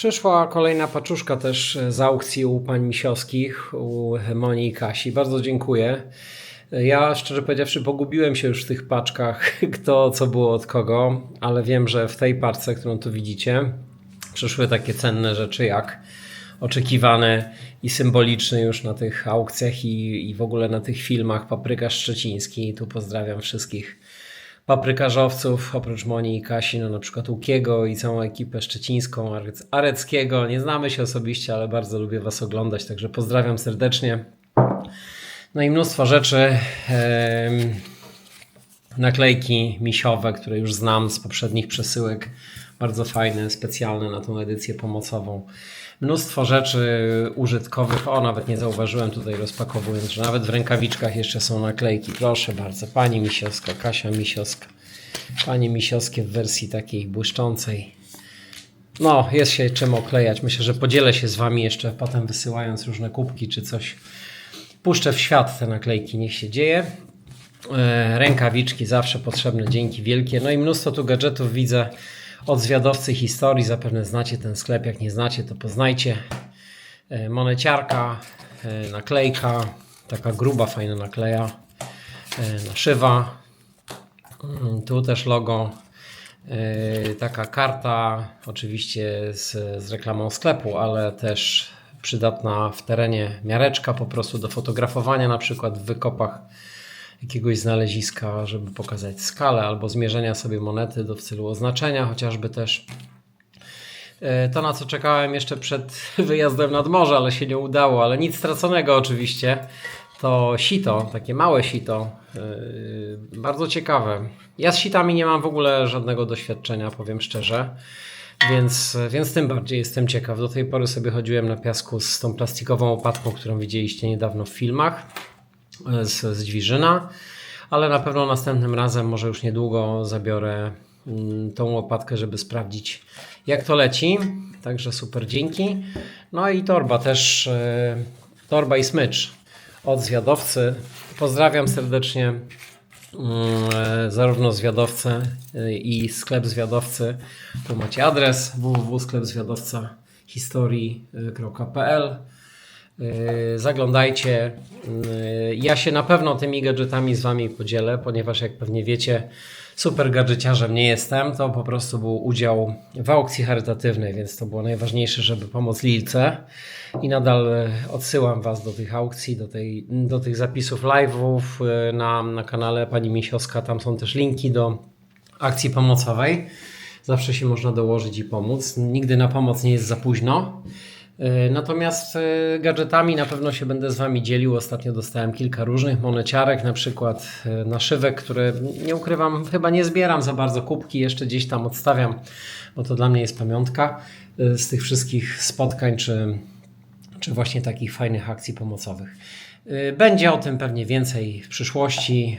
Przyszła kolejna paczuszka też z aukcji u pań Misiowskich, u Moni i Kasi. Bardzo dziękuję. Ja szczerze powiedziawszy pogubiłem się już w tych paczkach, kto co było od kogo, ale wiem, że w tej parce, którą tu widzicie, przyszły takie cenne rzeczy jak oczekiwane i symboliczne już na tych aukcjach i, i w ogóle na tych filmach Papryka Szczeciński. Tu pozdrawiam wszystkich paprykarzowców, oprócz Moni i Kasi, no na przykład Łukiego i całą ekipę szczecińską, Arec- Areckiego. Nie znamy się osobiście, ale bardzo lubię Was oglądać, także pozdrawiam serdecznie. No i mnóstwo rzeczy. naklejki misiowe, które już znam z poprzednich przesyłek. Bardzo fajne, specjalne na tą edycję pomocową. Mnóstwo rzeczy użytkowych. O, nawet nie zauważyłem tutaj rozpakowując, że nawet w rękawiczkach jeszcze są naklejki. Proszę bardzo, pani Misiowska, Kasia Misiowska. Panie Misiowskie w wersji takiej błyszczącej. No, jest się czym oklejać. Myślę, że podzielę się z Wami jeszcze potem wysyłając różne kubki czy coś. Puszczę w świat te naklejki, niech się dzieje. E, Rękawiczki zawsze potrzebne, dzięki wielkie. No i mnóstwo tu gadżetów widzę od zwiadowcy historii. Zapewne znacie ten sklep. Jak nie znacie, to poznajcie. E, Moneciarka, e, naklejka, taka gruba, fajna nakleja, e, naszywa. Mm, Tu też logo. Taka karta, oczywiście z, z reklamą sklepu, ale też przydatna w terenie miareczka po prostu do fotografowania, na przykład w wykopach jakiegoś znaleziska, żeby pokazać skalę albo zmierzenia sobie monety do w celu oznaczenia, chociażby też. Yy, To, na co czekałem jeszcze przed wyjazdem nad morze, ale się nie udało, ale nic straconego oczywiście, to sito, takie małe sito, yy, bardzo ciekawe. Ja z sitami nie mam w ogóle żadnego doświadczenia, powiem szczerze, więc, więc tym bardziej jestem ciekaw. Do tej pory sobie chodziłem na piasku z tą plastikową opatką, którą widzieliście niedawno w filmach z, z Dźwiżyna, ale na pewno następnym razem, może już niedługo, zabiorę mm, tą łopatkę, żeby sprawdzić, jak to leci. Także super, dzięki. No i torba też, yy, torba i smycz od zwiadowcy. Pozdrawiam serdecznie mm, e, zarówno zwiadowcę e, i sklep zwiadowcy. Tu macie adres www.sklepzwiadowca historii.pl Yy, Zaglądajcie. Yy, Ja się na pewno tymi gadżetami z Wami podzielę, ponieważ jak pewnie wiecie, super gadżeciarzem nie jestem. To po prostu był udział w aukcji charytatywnej, więc to było najważniejsze, żeby pomóc Lilce. I nadal e, odsyłam Was do tych aukcji, do, tej, do tych zapisów live'ów e, na, na kanale Pani Misioska. Tam są też linki do akcji pomocowej. Zawsze się można dołożyć i pomóc. Nigdy na pomoc nie jest za późno. E, Natomiast e, gadżetami na pewno się będę z Wami dzielił. Ostatnio dostałem kilka różnych moneciarek, na przykład e, naszywek, które nie ukrywam, chyba nie zbieram za bardzo kubki, jeszcze gdzieś tam odstawiam, bo to dla mnie jest pamiątka z tych wszystkich spotkań czy, czy właśnie takich fajnych akcji pomocowych. Będzie o tym pewnie więcej w przyszłości.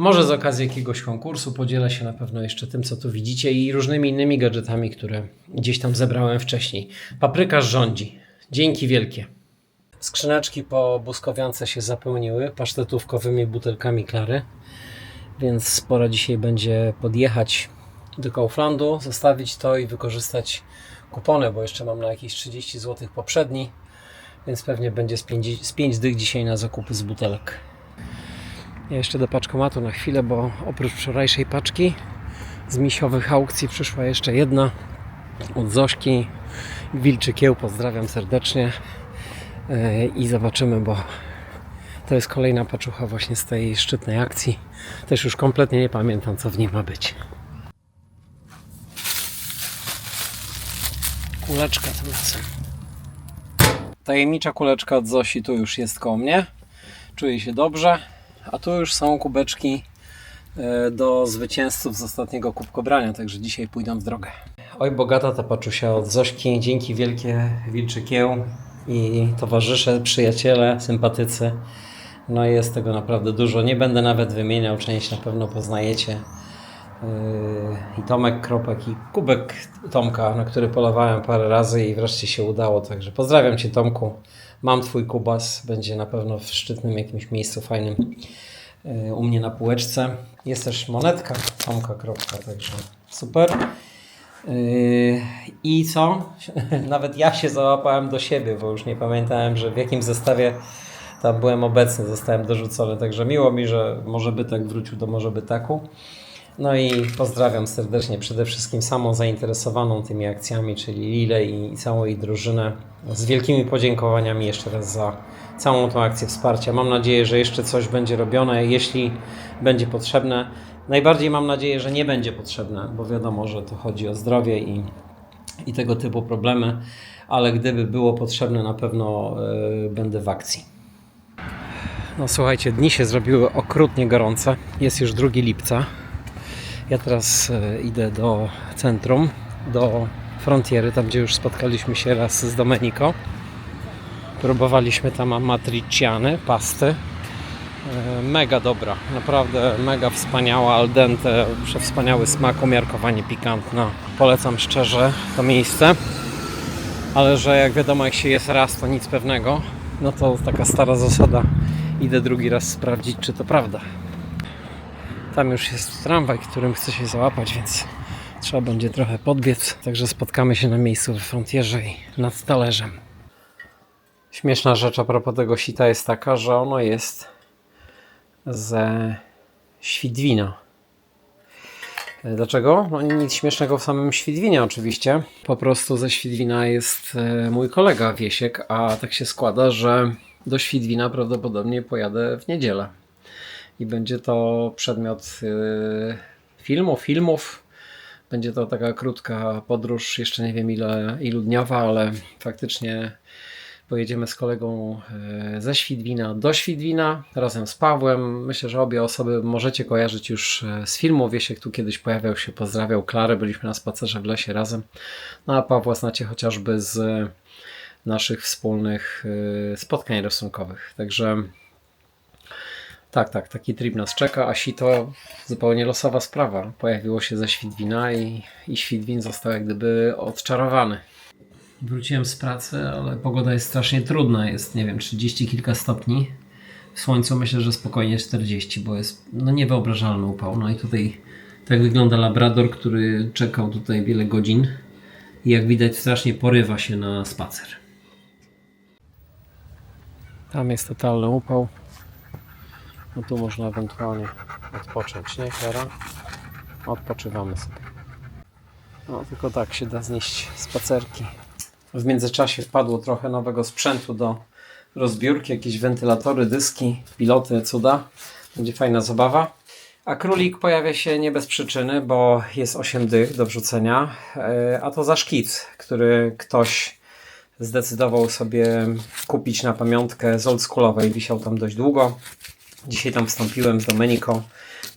Może z okazji jakiegoś konkursu podzielę się na pewno jeszcze tym, co tu widzicie i różnymi innymi gadżetami, które gdzieś tam zebrałem wcześniej. Paprykarz rządzi. Dzięki wielkie. Skrzyneczki po błyskowiance się zapełniły pasztetówkowymi butelkami Klary, więc pora dzisiaj będzie podjechać do Kauflandu, zostawić to i wykorzystać kupony, bo jeszcze mam na jakieś 30 zł poprzedni, więc pewnie będzie z 5, z 5 dych dzisiaj na zakupy z butelek. Ja jeszcze do paczkomatu na chwilę, bo oprócz wczorajszej paczki z misiowych aukcji przyszła jeszcze jedna od Zośki. Wilczy Kieł, pozdrawiam serdecznie Yy, i zobaczymy, bo to jest kolejna paczucha właśnie z tej szczytnej akcji. Też już kompletnie nie pamiętam, co w niej ma być. Kuleczka tym razem. Tajemnicza kuleczka od Zosi tu już jest koło mnie. Czuję się dobrze. A tu już są kubeczki e, do zwycięzców z ostatniego kubkobrania, także dzisiaj pójdą w drogę. Oj, bogata ta paczusia od Zośki. Dzięki wielkie Wilczy Kieł i towarzysze, przyjaciele, sympatycy. No jest tego naprawdę dużo. Nie będę nawet wymieniał, część na pewno poznajecie. Yy, I Tomek Kropek i kubek Tomka, na który polowałem parę razy i wreszcie się udało. Także pozdrawiam Cię Tomku. Mam Twój kubas, będzie na pewno w szczytnym jakimś miejscu fajnym yy, u mnie na półeczce. Jest też monetka Tomka Kropka, także super. Yy, I co? Nawet ja się załapałem do siebie, bo już nie pamiętałem, że w jakim zestawie tam byłem obecny, zostałem dorzucony. Także miło mi, że może by tak wrócił do może by taku. No i pozdrawiam serdecznie przede wszystkim samą zainteresowaną tymi akcjami, czyli Lilę i całą jej drużynę. Z wielkimi podziękowaniami jeszcze raz za całą tą akcję wsparcia. Mam nadzieję, że jeszcze coś będzie robione, jeśli będzie potrzebne. Najbardziej mam nadzieję, że nie będzie potrzebne, bo wiadomo, że to chodzi o zdrowie i, i tego typu problemy, ale gdyby było potrzebne, na pewno yy, będę w akcji. No słuchajcie, dni się zrobiły okrutnie gorące. Jest już 2 lipca. Ja teraz e, idę do centrum, do frontiery, tam gdzie już spotkaliśmy się raz z Domenico. Próbowaliśmy tam amatriciany, pasty. E, Mega dobra, naprawdę mega wspaniała, al dente, przewspaniały smak, umiarkowanie pikantna. Polecam szczerze to miejsce. Ale że jak wiadomo, jak się jest raz, to nic pewnego. No to taka stara zasada. Idę drugi raz sprawdzić, czy to prawda. Tam już jest tramwaj, którym chcę się załapać, więc trzeba będzie trochę podbiec. Także spotkamy się na miejscu w frontierze i nad talerzem. Śmieszna rzecz a propos tego sita jest taka, że ono jest ze Świdwina. Dlaczego? No nic śmiesznego w samym Świdwinie oczywiście. Po prostu ze Świdwina jest e, mój kolega Wiesiek, a tak się składa, że do Świdwina prawdopodobnie pojadę w niedzielę i będzie to przedmiot y, filmu, filmów. Będzie to taka krótka podróż, jeszcze nie wiem ile, ilu dniowa, ale faktycznie pojedziemy z kolegą y, ze Świdwina do Świdwina razem z Pawłem. Myślę, że obie osoby możecie kojarzyć już y, z filmu. Wiesiek tu kiedyś pojawiał się, pozdrawiał Klarę, byliśmy na spacerze w lesie razem. No a Pawła znacie chociażby z naszych wspólnych spotkań rysunkowych. Także tak, tak, taki trip nas czeka, a sito zupełnie losowa sprawa. Pojawiło się ze Świdwina i, i Świdwin został jak gdyby odczarowany. Wróciłem z pracy, ale pogoda jest strasznie trudna. Jest, nie wiem, 30 kilka stopni. W słońcu myślę, że spokojnie 40, bo jest no, niewyobrażalny upał. No i tutaj tak wygląda Labrador, który czekał tutaj wiele godzin i jak widać strasznie porywa się na spacer. Tam jest totalny upał. No tu można ewentualnie odpocząć, nie Klara? Odpoczywamy sobie. No tylko tak się da znieść spacerki. W międzyczasie wpadło trochę nowego sprzętu do rozbiórki, jakieś wentylatory, dyski, piloty, cuda. Będzie fajna zabawa. A królik pojawia się nie bez przyczyny, bo jest 8 dych do wrzucenia, e, a to za szkic, który ktoś zdecydował sobie kupić na pamiątkę z oldschoolowej. Wisiał tam dość długo. Dzisiaj tam wstąpiłem z Domenico,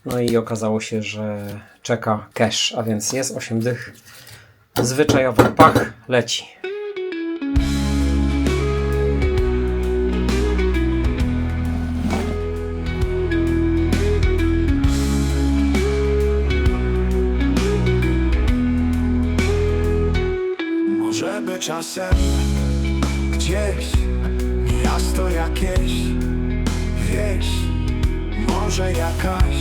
no i okazało się, że czeka cash, a więc jest 8 dych. Zwyczajowy pach leci. Może by czasem gdzieś miasto jakieś może jakaś,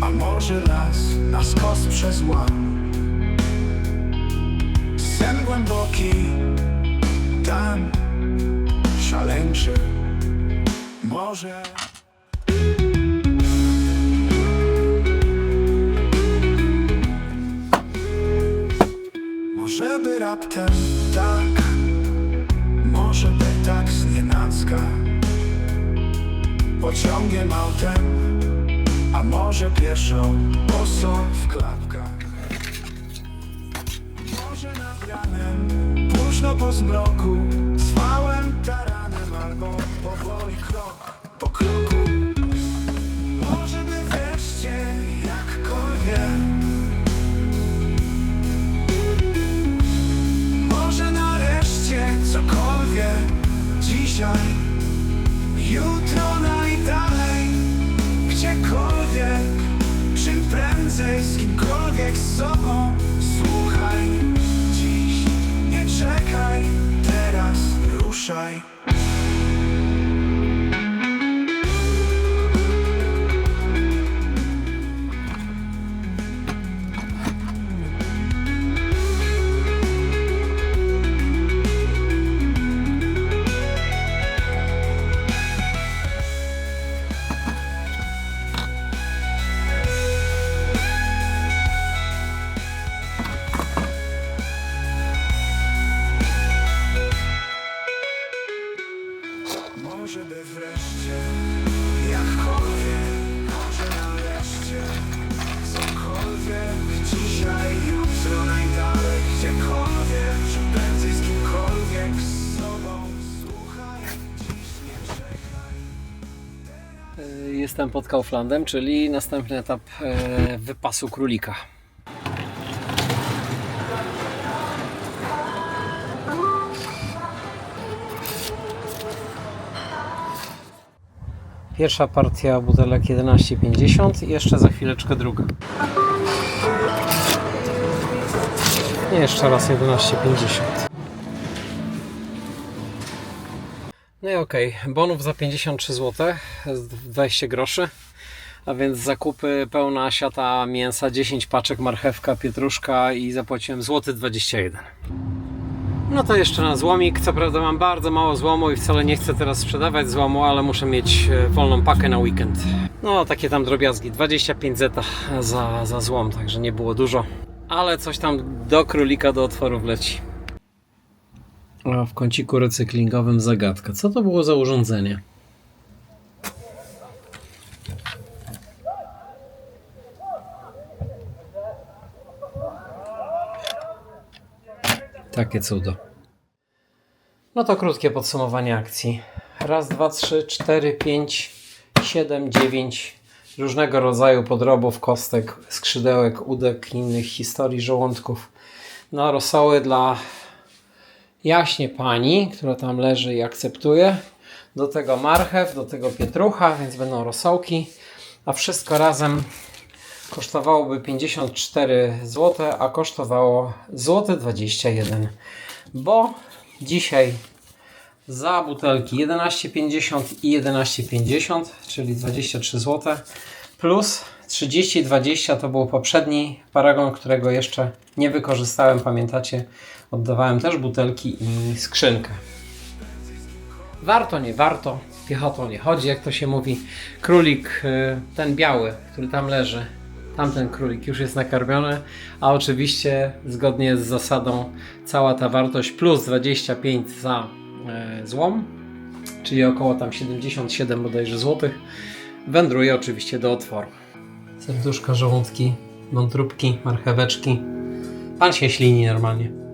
a może las na skos przez łam. Sen głęboki, tam szaleńczy, może. Może by raptem tak, może by tak znienacka Pociągiem, autem, a może pieszą, boso w klapkach. Może nad ranem, późno po zmroku Zwałem taranem albo powoli krok po kroku. Może by wreszcie jakkolwiek. Może nareszcie cokolwiek. Dzisiaj, jutro z sobą. Słuchaj, dziś nie czekaj, teraz ruszaj. Jestem pod Kauflandem, czyli następny etap e, wypasu królika. Pierwsza partia butelek 11,50 i jeszcze za chwileczkę druga. Nie, jeszcze raz 11,50. No i okej, bonów za 53 zł, 20 groszy. A więc zakupy pełna siata mięsa, 10 paczek marchewka, pietruszka i zapłaciłem złoty 21. No to jeszcze na złomik. Co prawda mam bardzo mało złomu i wcale nie chcę teraz sprzedawać złomu, ale muszę mieć e, wolną pakę na weekend. No takie tam drobiazgi, 25 zeta za, za złom, także nie było dużo. Ale coś tam do królika, do otworów leci. W kąciku recyklingowym zagadka. Co to było za urządzenie? Takie cudo. No to krótkie podsumowanie akcji. Raz, dwa, trzy, cztery, pięć, siedem, dziewięć różnego rodzaju podrobów, kostek, skrzydełek, udek, innych historii, żołądków. No, rosoły dla jaśnie pani, która tam leży i akceptuje. Do tego marchew, do tego pietrucha, więc będą rosołki. A wszystko razem kosztowałoby 54 zł, a kosztowało złoty 21 bo dzisiaj za butelki 11,50 i 11,50, czyli 23 zł, plus 30,20 to był poprzedni paragon, którego jeszcze nie wykorzystałem. Pamiętacie, oddawałem też butelki i skrzynkę. Warto, nie warto, piechotą nie chodzi, jak to się mówi. Królik, y, ten biały, który tam leży, tamten królik już jest nakarmiony, a oczywiście zgodnie z zasadą cała ta wartość plus 25 za e, złom, czyli około tam 77 bodajże złotych, wędruje oczywiście do otworu. Serduszka, żołądki, wątróbki, marcheweczki. Pan się ślini normalnie.